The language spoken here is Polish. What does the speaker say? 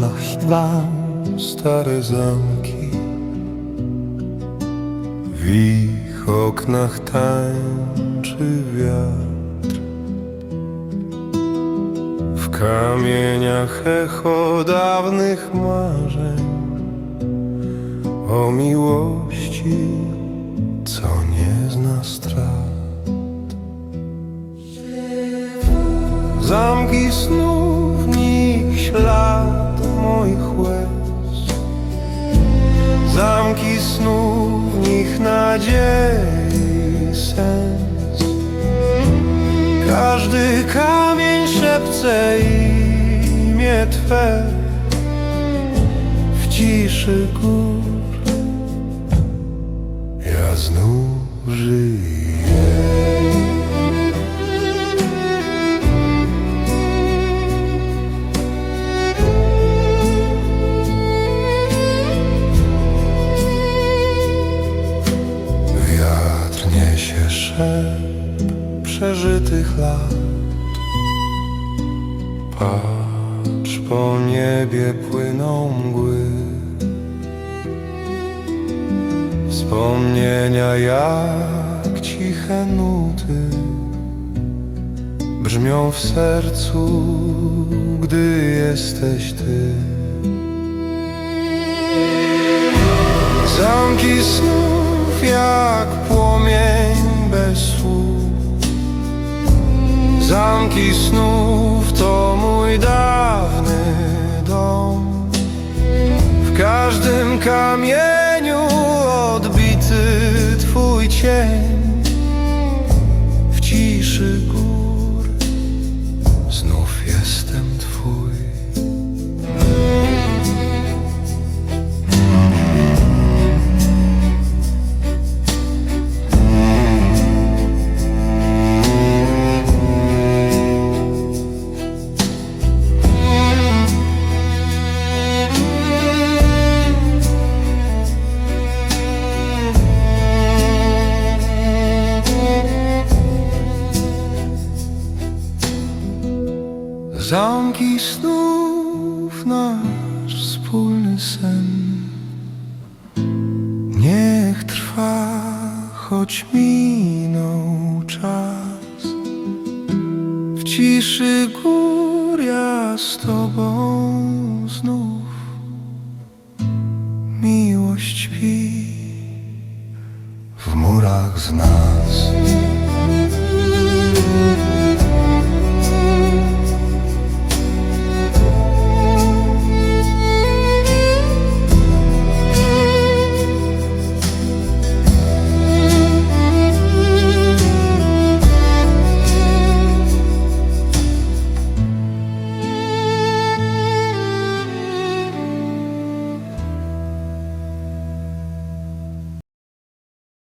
wam stare zamki. W ich oknach tańczy wiatr. W kamieniach echo dawnych marzeń. O miłości, co nie zna strat. Zamki snów, nich ślad nadziei sens. Każdy kamień szepce imię Twe. W ciszy gór. Ja znów żyję szep przeżytych lat. Patrz po niebie płyną mgły. Wspomnienia jak ciche nuty Brzmią w sercu, gdy jesteś Ty. Zamki snów jak bez słów Zamki snów to mój dawny dom. W każdym kamieniu odbity twój cień zamki snów nasz wspólny sen. Niech trwa, choć minął czas. W ciszy gór ja z Tobą znów. Miłość śpi w murach z